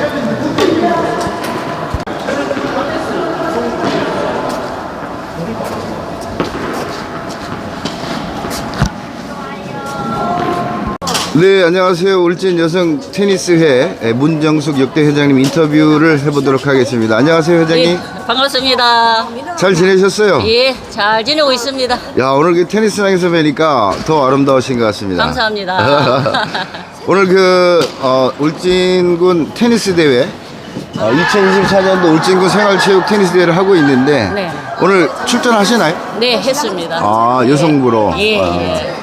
Thank you. 네, 안녕하세요. 울진 여성 테니스회 문정숙 역대 회장님 인터뷰를 해보도록 하겠습니다. 안녕하세요, 회장님. 예, 반갑습니다. 잘 지내셨어요? 예, 잘 지내고 있습니다. 야, 오늘 그 테니스장에서 뵈니까 더 아름다우신 것 같습니다. 감사합니다. 오늘 그 어, 울진군 테니스 대회 어, 2024년도 울진군 생활체육 테니스 대회를 하고 있는데 네. 오늘 출전하시나요? 네, 했습니다. 아, 여성부로. 예, 아, 예.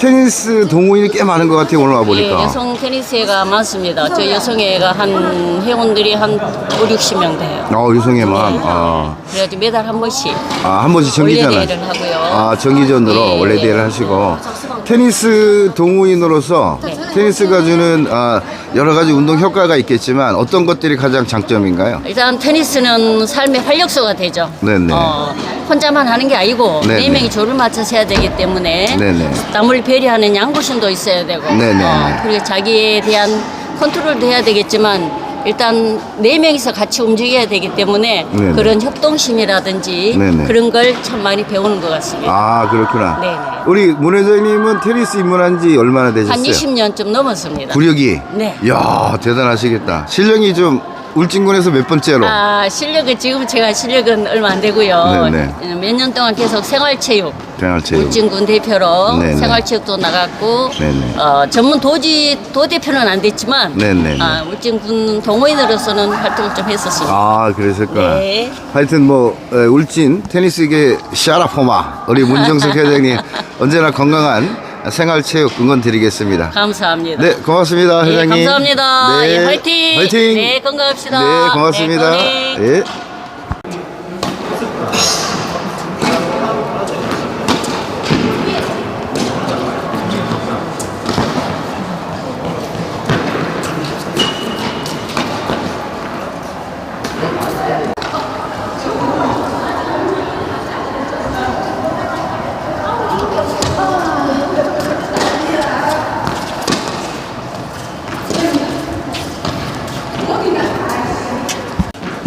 테니스 동호인이 꽤 많은 것 같아요, 오늘 예, 와보니까. 여성 테니스회가 많습니다. 저 여성회가 한 회원들이 한 5, 60명 돼요. 어, 여성에만. 아, 그래가지고 매달 한 번씩 아, 한 번씩 정기전. 원래 대회를 하고요. 아, 정기전으로 예, 원래 예. 대회를 하시고. 테니스 동호인으로서 네. 테니스가 주는 아, 여러 가지 운동 효과가 있겠지만 어떤 것들이 가장 장점인가요? 일단 테니스는 삶의 활력소가 되죠. 네네. 어, 혼자만 하는 게 아니고 네네. 네 명이 조를 맞춰서 해야 되기 때문에 네네. 남을 배려하는 양보심도 있어야 되고 네네. 어, 그리고 자기에 대한 컨트롤도 해야 되겠지만 일단 네 명이서 같이 움직여야 되기 때문에 네네. 그런 협동심이라든지 네네. 그런 걸 참 많이 배우는 것 같습니다. 아, 그렇구나. 네네. 우리 문 회장님은 테니스 입문한 지 얼마나 되셨어요? 한 20년쯤 넘었습니다. 구력이? 네. 이야, 대단하시겠다. 실력이 좀 울진군에서 몇 번째로? 아, 실력은 지금 제가 실력은 얼마 안 되고요. 네네. 몇 년 동안 계속 생활체육 생활체육. 울진군 대표로 네네. 생활체육도 나갔고 네네. 어, 전문 도지 도 대표는 안 됐지만 네네. 아, 울진군 동호인으로서는 활동을 좀 했었습니다. 아, 그러셨구나. 네. 하여튼 뭐 에, 울진 테니스계 샤라포마 우리 문정석 회장님 언제나 건강한 생활체육 응원 드리겠습니다. 감사합니다. 네, 고맙습니다, 예, 회장님. 감사합니다. 네, 예, 화이팅. 화이팅. 네, 건강합시다. 네, 고맙습니다. 네, 건강. 예.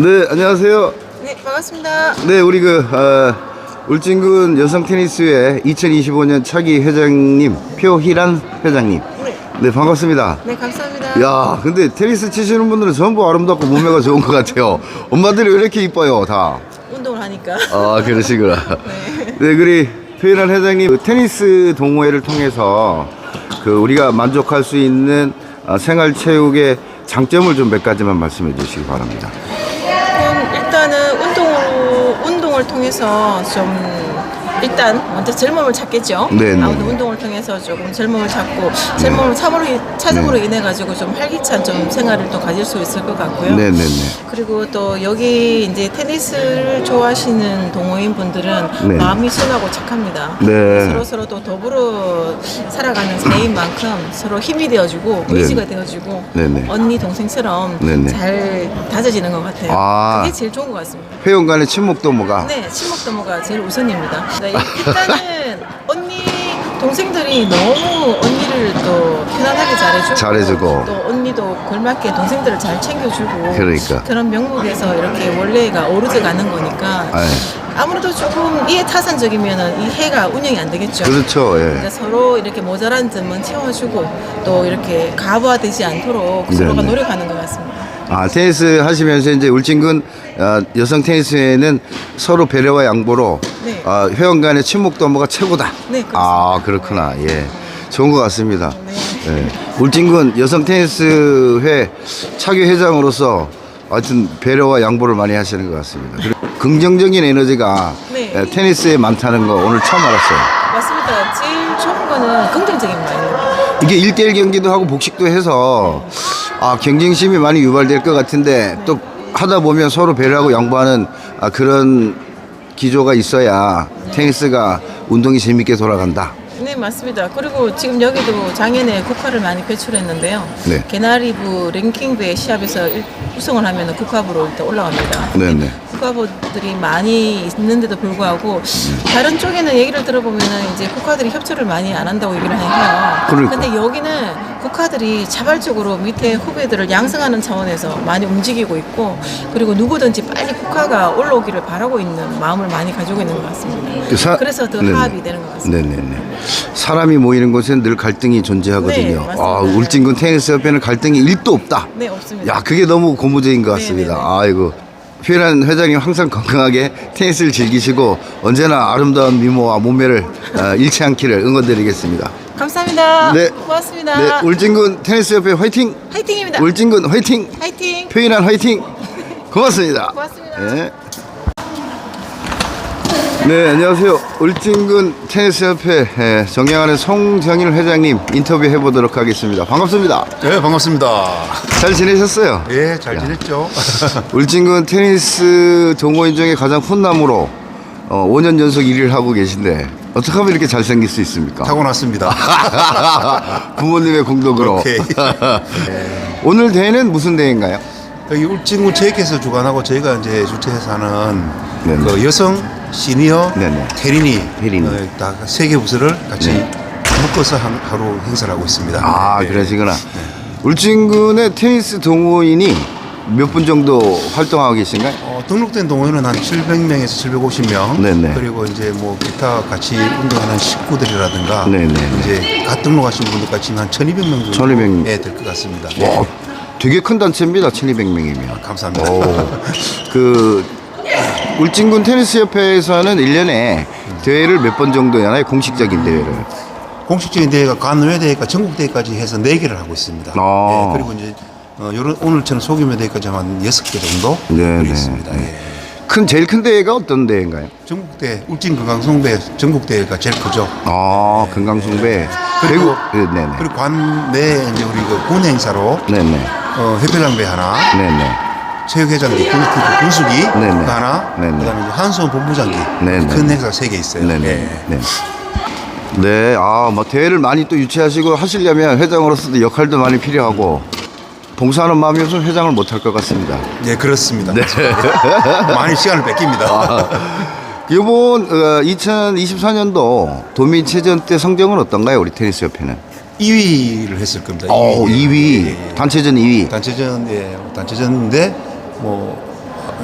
네, 안녕하세요. 네, 반갑습니다. 네, 우리 그 어, 울진군 여성 테니스회 2025년 차기 회장님 표희란 회장님. 네, 반갑습니다. 네, 감사합니다. 야, 근데 테니스 치시는 분들은 전부 아름답고 몸매가 좋은 것 같아요. 엄마들이 왜 이렇게 이뻐요, 다? 운동을 하니까. 아, 그러시구나. 네, 그리 표현한 회장님, 그 테니스 동호회를 통해서 그 우리가 만족할 수 있는 아, 생활 체육의 장점을 좀 몇 가지만 말씀해 주시기 바랍니다. 통해서 좀 일단 먼저 젊음을 찾겠죠. 네, 네. 아무튼 운동을 통해서 조금 젊음을 찾고 젊음을 참으로 찾음으로 인해 가지고 좀 활기찬 좀 생활을 또 가질 수 있을 것 같고요. 네, 네, 네. 그리고 또 여기 이제 테니스를 좋아하시는 동호인 분들은 네. 마음이 순하고 착합니다. 네. 서로 서로 또 더불어 살아가는 사이인 만큼 서로 힘이 되어주고 네. 의지가 되어주고 네 네. 언니 동생처럼 네 네. 잘 다져지는 것 같아요. 아. 그게 제일 좋은 것 같습니다. 회원 간의 친목도 뭐가? 네, 친목 도모가 제일 우선입니다. 네, 일단은 언니 동생들이 너무 언니를 또 편안하게 잘해주고 잘해주고. 또 언니도 걸맞게 동생들을 잘 챙겨주고 그러니까. 그런 명목에서 이렇게 원래가 오르져 가는 거니까 네. 아무래도 조금 이해 타산적이면은 이 해가 운영이 안 되겠죠. 그렇죠, 예. 그러니까 서로 이렇게 모자란 점은 채워주고 또 이렇게 가부화되지 않도록 서로가 네네. 노력하는 것 같습니다. 아, 테니스 하시면서 이제 울진군 아, 여성 테니스회는 서로 배려와 양보로 네. 아, 회원 간의 친목도 뭐가 최고다. 네, 그렇습니다. 아, 그렇구나. 예. 좋은 것 같습니다. 네. 예. 울진군 여성 테니스회 차기 회장으로서 하여튼 배려와 양보를 많이 하시는 것 같습니다. 그리고 긍정적인 에너지가 네. 예, 테니스에 많다는 거 오늘 처음 알았어요. 맞습니다. 제일 좋은 거는 긍정적인 마인드. 이게 일대일 경기도 하고 복식도 해서 아 경쟁심이 많이 유발될 것 같은데 또 하다 보면 서로 배려하고 양보하는 아, 그런 기조가 있어야 테니스가 운동이 재밌게 돌아간다. 네 맞습니다. 그리고 지금 여기도 작년에 국화를 많이 배출했는데요. 네. 개나리부 랭킹부의 시합에서 일- 우승을 하면 국화부로 일단 올라갑니다. 네네. 국화부들이 많이 있는데도 불구하고 다른 쪽에는 얘기를 들어보면은 이제 국화들이 협조를 많이 안 한다고 얘기를 해요. 그러니까. 근데 여기는 국가들이 자발적으로 밑에 후배들을 양성하는 차원에서 많이 움직이고 있고 그리고 누구든지 빨리 국가가 올라오기를 바라고 있는 마음을 많이 가지고 있는 것 같습니다. 그 사- 그래서 더 네네. 화합이 되는 것 같습니다. 네네네. 사람이 모이는 곳엔 늘 갈등이 존재하거든요. 네. 아, 울진군 테니스 협회는 갈등이 1도 없다. 네, 없습니다. 야, 그게 너무 고무적인 것 같습니다. 네네네. 아이고. 휘란 회장님 항상 건강하게 테니스를 즐기시고 언제나 아름다운 미모와 몸매를 어, 잃지 않기를 응원드리겠습니다. 감사합니다. 네. 고맙습니다. 네, 울진군 테니스 협회 화이팅! 화이팅입니다. 울진군 화이팅! 화이팅. 표현한 화이팅! 고맙습니다. 고맙습니다. 네. 네, 안녕하세요. 울진군 테니스협회 예, 정양하는 송정일 회장님 인터뷰 해보도록 하겠습니다. 반갑습니다. 네, 반갑습니다. 잘 지내셨어요? 예, 잘 지냈죠? 울진군 테니스 동호인 중에 가장 훈남으로 어, 5년 연속 1위를 하고 계신데 어떻게 하면 이렇게 잘생길 수 있습니까? 타고났습니다. 부모님의 공덕으로. 오케이. 오늘 대회는 무슨 대회인가요? 여기 울진군 체육회에서 주관하고 저희가 이제 주최해서 하는 네네. 그 여성 시니어 네네. 테린이. 어, 다세 개 부서를 같이 묶어서 한, 하루 행사를 하고 있습니다. 아, 네. 그러시구나. 울진군의 테니스 동호인이 몇 분 정도 활동하고 계신가요? 어, 등록된 동호인은 한 700명에서 750명. 네네. 그리고 이제 뭐 기타 같이 운동하는 식구들이라든가 네네. 이제 갓 등록하신 분들까지 한 1,200명 정도 1200. 예, 될것 같습니다. 와, 되게 큰 단체입니다. 1200명이면. 감사합니다. 오, 그 울진군 테니스 협회에서는 1년에 대회를 몇 번 정도 하나요? 공식적인 대회를. 공식적인 대회가 관외 대회가 전국 대회까지 해서 네 개를 하고 있습니다. 아. 예, 그리고 이제 어, 요런 오늘처럼 소규모 대회까지 하면 여섯 개 정도 네, 네. 있습니다. 예. 큰 제일 큰 대회가 어떤 대회인가요? 전국 대회 울진 건강송배 전국 대회가 제일 크죠. 아, 금강숭배. 그리고 대구- 네, 네네. 그리고 관내 이제 우리 그군 행사로 네네. 어, 협회장배 하나, 네네. 체육회장기 군, 그 군수기 네네. 하나, 네네. 그다음에 이제 한수원 본부장기 네네. 큰 행사 세 개 있어요. 네네. 예. 네. 네, 아, 뭐 대회를 많이 또 유치하시고 하시려면 회장으로서도 역할도 많이 필요하고 봉사하는 마음이 없으면 회장을 못할 것 같습니다. 네, 그렇습니다. 네. 많이 시간을 뺏깁니다. 아. 이번 어, 2024년도 도민 체전 때 성적은 어떤가요, 우리 테니스 협회는? 2위를 했을 겁니다. 어, 2위. 2위, 예, 예. 단체전 2위. 단체전 예 단체전인데 뭐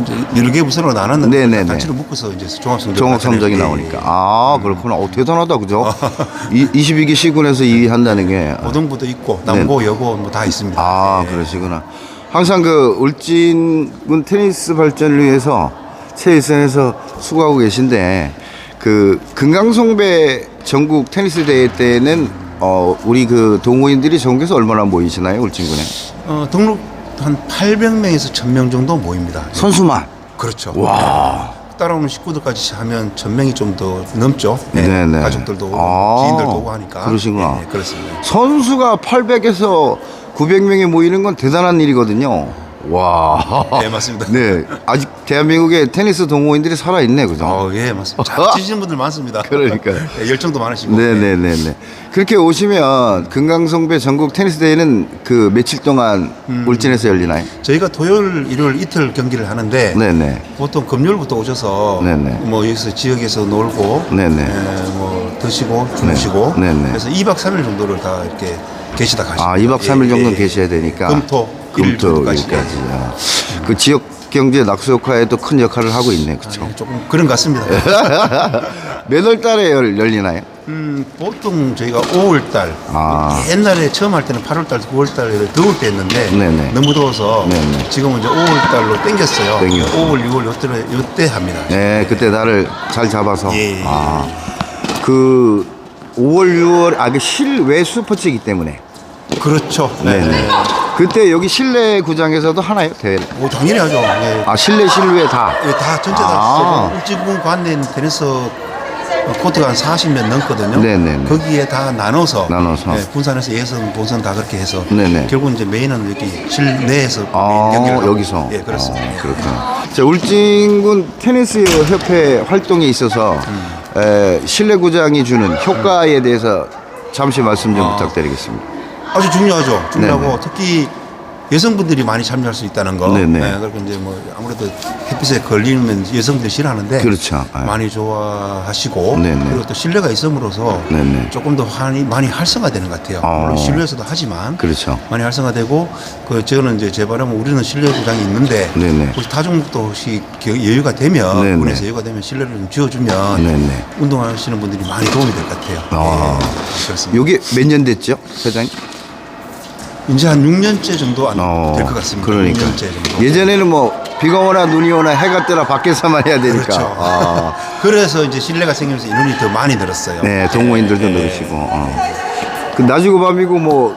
이제 여러 개 부서로 나눴는데 네네네. 단체로 묶어서 이제 종합 성적 종합 성적이 나오니까. 아, 그렇구나. 어, 대단하다, 그죠? 이, 22기 시군에서 2위 한다는 게. 고등부도 있고 남고 여고 뭐 다 있습니다. 네. 아, 예. 그러시구나. 항상 그 울진군 테니스 발전을 위해서 최일선에서 수고하고 계신데 그 금강송배 전국 테니스 대회 때는 어 우리 그 동호인들이 전국에서 얼마나 모이시나요 울진군에 어, 등록 한 800명에서 1000명 정도 모입니다. 선수만 그렇죠. 와 따라오는 식구들까지 하면 1000명이 좀 더 넘죠. 예. 네네. 가족들도 오고 아, 지인들도 오고 하니까. 그러시구나. 예, 예, 그렇습니다. 선수가 800에서 900명이 모이는 건 대단한 일이거든요. 와. 네, 맞습니다. 네, 아직 대한민국에 테니스 동호인들이 살아 있네, 그죠? 어, 예, 맞습니다. 잘 치시는 분들 많습니다. 그러니까요. 예, 열정도 많으시고. 예. 네네네네. 그렇게 오시면 금강송배 전국 테니스 대회는 그 며칠 동안 음. 울진에서 열리나요? 저희가 토요일, 일요일 이틀 경기를 하는데 네네. 보통 금요일부터 오셔서 네네. 뭐 여기서 지역에서 놀고 네네. 에, 뭐 드시고 주무시고 네. 네네. 그래서 2박 3일 정도를 다 이렇게 계시다 가십니다. 아, 2박 3일 예, 정도 예. 계셔야 되니까. 금토 일일 금토 정도까지. 일까지. 아. 그 지역 경제 낙수 효과에도 큰 역할을 하고 있네, 그쵸? 예, 조금 그런 것 같습니다. 몇월 달에 열, 열리나요? 음, 보통 저희가 5월 달 아. 옛날에 처음 할 때는 8월 달, 9월달 더울 때 했는데 네네. 너무 더워서 네네. 지금은 이제 5월 달로 땡겼어요. 땡겼어. 5월, 6월 요때 요때 합니다. 네, 그때 날을 잘 잡아서. 예, 예. 아, 그 5월, 6월, 아, 그 실외 슈퍼치기 때문에. 그렇죠. 네네. 그때 여기 실내 구장에서도 하나요, 대회를? 오, 당연히 하죠. 예. 아, 실내, 실외 다. 예, 다 전체 아. 다 울진군 관내 테니스 코트가 한 40몇 넘거든요. 네네네. 거기에 다 나눠서 나눠서. 예, 분산해서 예선, 본선 다 그렇게 해서 네네. 결국 이제 메인은 여기 실내에서 아, 경기를 하고. 여기서. 예, 그렇습니다. 아, 그렇구나. 자, 울진군 테니스 협회 활동에 있어서 에, 실내 구장이 주는 효과에 대해서 잠시 말씀 좀 아. 부탁드리겠습니다. 아주 중요하죠. 중요하고 네네. 특히 여성분들이 많이 참여할 수 있다는 거. 네네. 네, 그리고 이제 뭐 아무래도 햇빛에 걸리면 여성들이 싫어하는데 그렇죠. 네. 많이 좋아하시고 네네. 그리고 또 실내가 있음으로써 네네. 조금 더 많이 많이 활성화되는 것 같아요. 어. 물론 실내에서도 하지만 그렇죠. 많이 활성화되고 그 저는 이제 제 바람은 우리는 실내 구장이 있는데 네네. 혹시 다중목도 혹시 겨- 여유가 되면 네네. 군에서 여유가 되면 실내를 좀 지어주면 네네. 운동하시는 분들이 많이 도움이 될 것 같아요. 아. 예, 그렇습니다. 요게 몇 년 됐죠, 회장님? 이제 한 6년째 정도 어, 될것 같습니다. 그러니까 6년째 정도. 예전에는 뭐 비가 오나 눈이 오나 해가 뜨나 밖에서만 해야 되니까. 그렇죠. 아, 그래서 이제 실내가 생기면서 인원이 더 많이 늘었어요. 네, 동호인들도 예, 늘으시고. 어. 그 낮이고 밤이고 뭐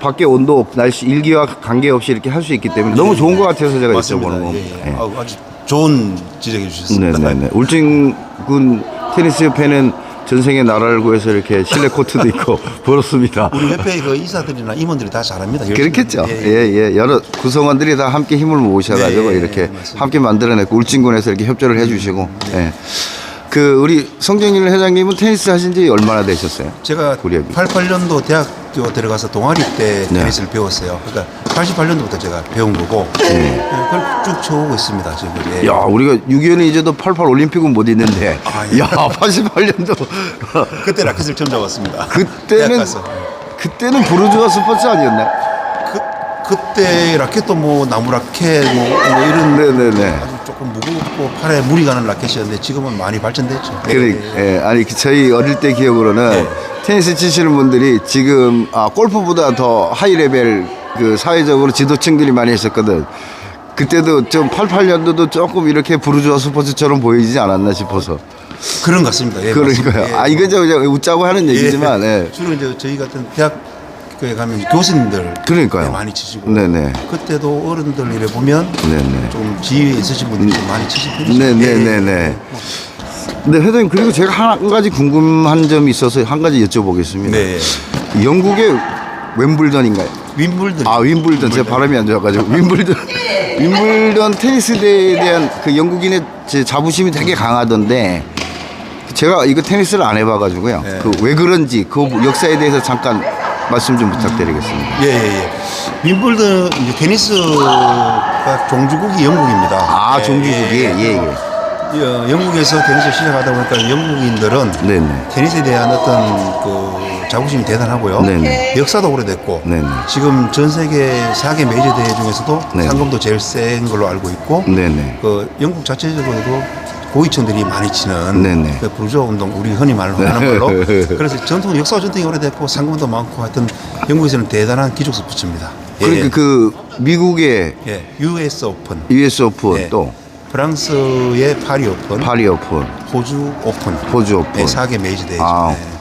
밖에 온도 날씨 일기와 관계없이 이렇게 할 수 있기 때문에 너무 좋은 것 같아서 제가 맞습니다. 여쭤보는 겁니다. 예, 예. 예. 아우, 아주 좋은 지적해 주셨습니다. 네네네. 울진군 테니스 협회는 전 세계 나라를 구해서 이렇게 실내 코트도 있고 그렇습니다. 우리 협회 그 이사들이나 임원들이 다 잘합니다. 열심히. 그렇겠죠. 예, 예, 예. 여러 구성원들이 다 함께 힘을 모으셔가지고 네, 예, 이렇게 맞습니다. 함께 만들어냈고 울진군에서 이렇게 협조를 해주시고. 예. 그 우리 성정일 회장님은 테니스 하신 지 얼마나 되셨어요? 제가 구력이. 88년도 대학교 들어가서 동아리 때 네. 테니스를 배웠어요. 그러니까 88년도부터 제가 배운 거고 예, 그걸 쭉 쳐오고 있습니다. 지금 예. 야, 우리가 6.25는 이제도 88 올림픽은 못 있는데. 아, 예. 야, 88년도. 그때 라켓을 처음 잡았습니다. 대학 그때는, 가서. 그때는 부르주아 스포츠 아니었나요? 그, 그때 라켓도 뭐 나무 라켓 뭐, 뭐 이런 네네네. 아주 조금 무겁고 팔에 무리 가는 라켓이었는데 지금은 많이 발전됐죠. 그래, 예, 아니 그 저희 어릴 때 기억으로는 네. 테니스 치시는 분들이 지금 아, 골프보다 더 하이 레벨 그 사회적으로 지도층들이 많이 있었거든. 그때도 좀 88년도도 조금 이렇게 부르주아 스포츠처럼 보이지 않았나 싶어서. 그런 것 같습니다. 예, 그러니까요. 맞습니다. 예. 아 이거 저 그냥 웃자고 하는 얘기지만, 예. 주로 이제 저희 같은 대학 교에 가면 교수님들 그러니까요. 예, 많이 치시고 네네. 그때도 어른들 이래 보면 네네. 좀 지위에 있으신 분들이 좀 많이 치신 편이죠. 네네네네. 근데 회장님 그리고 제가 한 가지 궁금한 점이 있어서 한 가지 여쭤보겠습니다. 네. 영국의 웸블던인가요? 윈블든 아 윈블던 제 발음이 안 좋아가지고 윈블던 윈블던 테니스 대회에 대한 그 영국인의 제 자부심이 되게 강하던데 제가 이거 테니스를 안 해봐가지고요 네. 그 왜 그런지 그 역사에 대해서 잠깐 말씀 좀 부탁드리겠습니다. 예, 예, 예. 윈블든 이제 테니스가 종주국이 영국입니다. 아 예, 종주국이 예, 예예 어, 영국에서 테니스를 시작하다 보니까 영국인들은 네네 테니스에 대한 어떤 그 자부심이 대단하고요. 네네. 역사도 오래됐고 네네. 지금 전 세계 4개 메이저 대회 중에서도 네. 상금도 제일 센 걸로 알고 있고 네네 그 영국 자체적으로도 고위층들이 많이 치는 네네. 그 부르주아 운동 우리 흔히 말로 하는 걸로 그래서 전통 역사 전통이 오래됐고 상금도 많고 하여튼 영국에서는 대단한 기족 스포츠입니다. 예, 그러니까 그 미국의 예, US 오픈, US 오픈 예. 또 프랑스의 파리 오픈, 파리 오픈 호주 오픈, 호주 오픈 예, 4개 메이저 대회죠. 아. 예.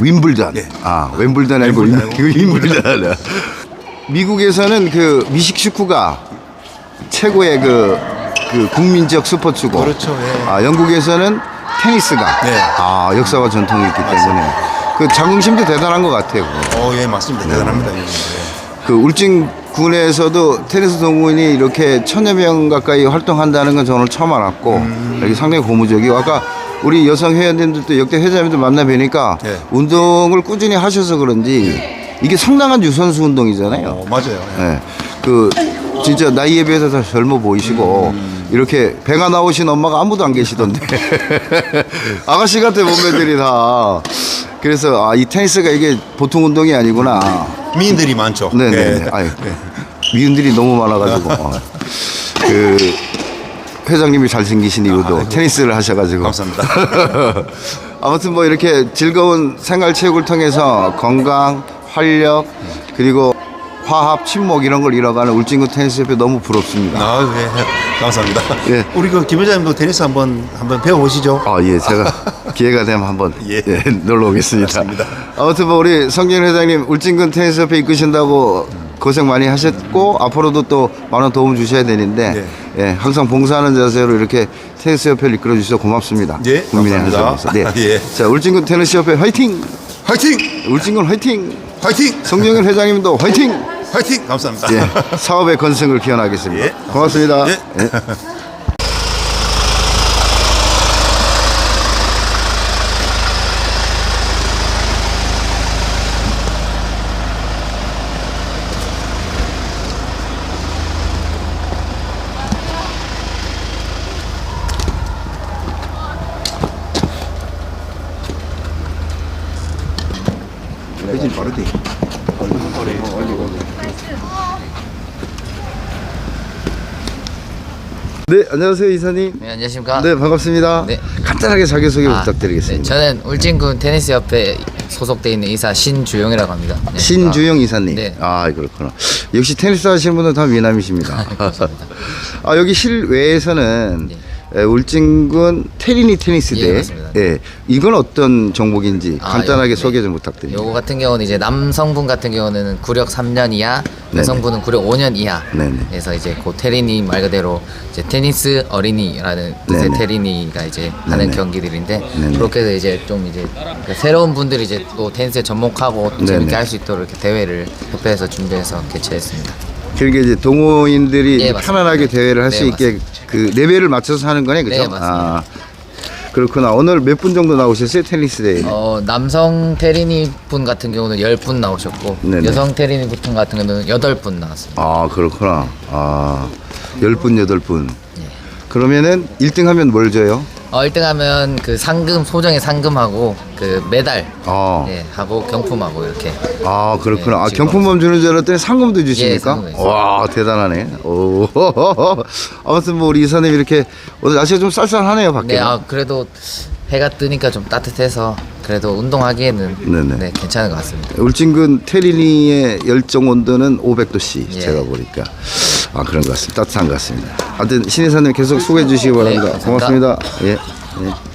윈블던. 네. 아, 윈블던 아니고 윈블던 윈블던. 미국에서는 그 미식 축구가 최고의 그, 그 국민적 스포츠고. 그렇죠, 예. 아, 영국에서는 테니스가. 네. 아, 역사와 전통이 있기 때문에. 그 자긍심도 대단한 것 같아요. 그거. 어, 예, 맞습니다. 네. 대단합니다. 예. 그 울진 군에서도 테니스 동호인이 이렇게 천여 명 가까이 활동한다는 건 저는 처음 알았고 음. 여기 상당히 고무적이고 아까 우리 여성 회원님들도 역대 회장님들 만나 뵈니까 네. 운동을 꾸준히 하셔서 그런지 이게 상당한 유선수 운동이잖아요. 어, 맞아요. 예. 예. 그 진짜 나이에 비해서 다 젊어 보이시고 음. 이렇게 배가 나오신 엄마가 아무도 안 계시던데 아가씨 같아 몸매들이 다 그래서 아 이 테니스가 이게 보통 운동이 아니구나 미인들이 많죠. 네네. 예. 아유, 미운들이 너무 많아가지고. 어. 그, 회장님이 잘생기신 이유도. 테니스를 하셔가지고. 감사합니다. 아무튼 뭐 이렇게 즐거운 생활 체육을 통해서 건강, 활력, 그리고 화합, 친목 이런 걸 이뤄가는 울진군 테니스협회 너무 부럽습니다. 아, 예. 감사합니다. 예. 우리 그 김 회장님도 테니스 한번 한번 배워 보시죠. 아, 예, 제가 기회가 되면 한번 예. 예, 놀러 오겠습니다. 맞습니다. 아무튼 뭐 우리 성진 회장님 울진군 테니스협회 이끄신다고 고생 많이 하셨고 앞으로도 또 많은 도움 주셔야 되는데 네. 예, 항상 봉사하는 자세로 이렇게 테니스 협회를 이끌어 주셔서 고맙습니다. 예, 국민의 감사합니다. 네. 예. 자, 울진군 테니스 협회 화이팅! 화이팅! 울진군 화이팅! 화이팅! 성정일 회장님도 화이팅! 화이팅! 감사합니다. 예, 사업의 건승을 기원하겠습니다. 예, 고맙습니다. 예. 예. 회진 빠르대. 네, 안녕하세요, 이사님. 네, 안녕하십니까? 네, 반갑습니다. 네. 간단하게 자기소개 아, 부탁드리겠습니다. 네, 저는 울진군 테니스 협회 소속돼 있는 이사 신주영이라고 합니다. 네. 신주영 이사님. 네. 아, 그렇구나. 역시 테니스 하시는 분은 다 미남이십니다. 아, 여기 실외에서는 에, 울진군 테리니 테니스 예. 맞습니다. 예. 이건 어떤 종목인지 아, 간단하게 요- 소개 네. 좀 부탁드립니다. 요거 같은 경우는 이제 남성분 같은 경우는 구력 3년 이하, 여성분은 구력 5년 이하. 네네. 그래서 이제 그 테리니 말 그대로 이제 테니스 어린이라는 뜻의 네네. 테리니가 이제 하는 네네. 경기들인데 네네. 그렇게 해서 이제 좀 이제 그 새로운 분들이 이제 또 테니스에 접목하고 또 재밌게 네네. 할 수 있도록 이렇게 대회를 협회에서 준비해서 개최했습니다. 그러니까 이제 동호인들이 예. 편안하게 대회를 할 수 네, 있게 그 레벨을 맞춰서 하는 거네, 그죠? 네, 맞습니다. 아, 그렇구나. 오늘 몇 분 정도 나오셨어요, 테니스 대회? 어, 남성 테리니 분 같은 경우는 10분 나오셨고 네네. 여성 테리니 분 같은 경우는 8분 나왔습니다. 아, 그렇구나. 아, 열 분, 여덟 분. 예. 그러면은 1등 하면 뭘 줘요? 어, 1등 하면 그 상금, 소정의 상금하고 그 메달 아, 예, 하고 경품하고 이렇게. 아 그렇구나. 네, 아, 지금 경품만 주는 줄 알았더니 상금도 주십니까? 상금도 있어요. 와, 대단하네. 오, 아무튼 뭐 우리 이사님 이렇게 오늘 날씨가 좀 쌀쌀하네요, 밖에. 네, 아, 그래도 해가 뜨니까 좀 따뜻해서 그래도 운동하기에는 네네. 네, 괜찮은 것 같습니다. 울진군 테리니의 열정 온도는 500도씨 예. 제가 보니까 아 그런 것 같습니다. 따뜻한 것 같습니다. 하여튼 신이사님 계속 수고해 주시기 바랍니다. 네, 고맙습니다. 예. 예.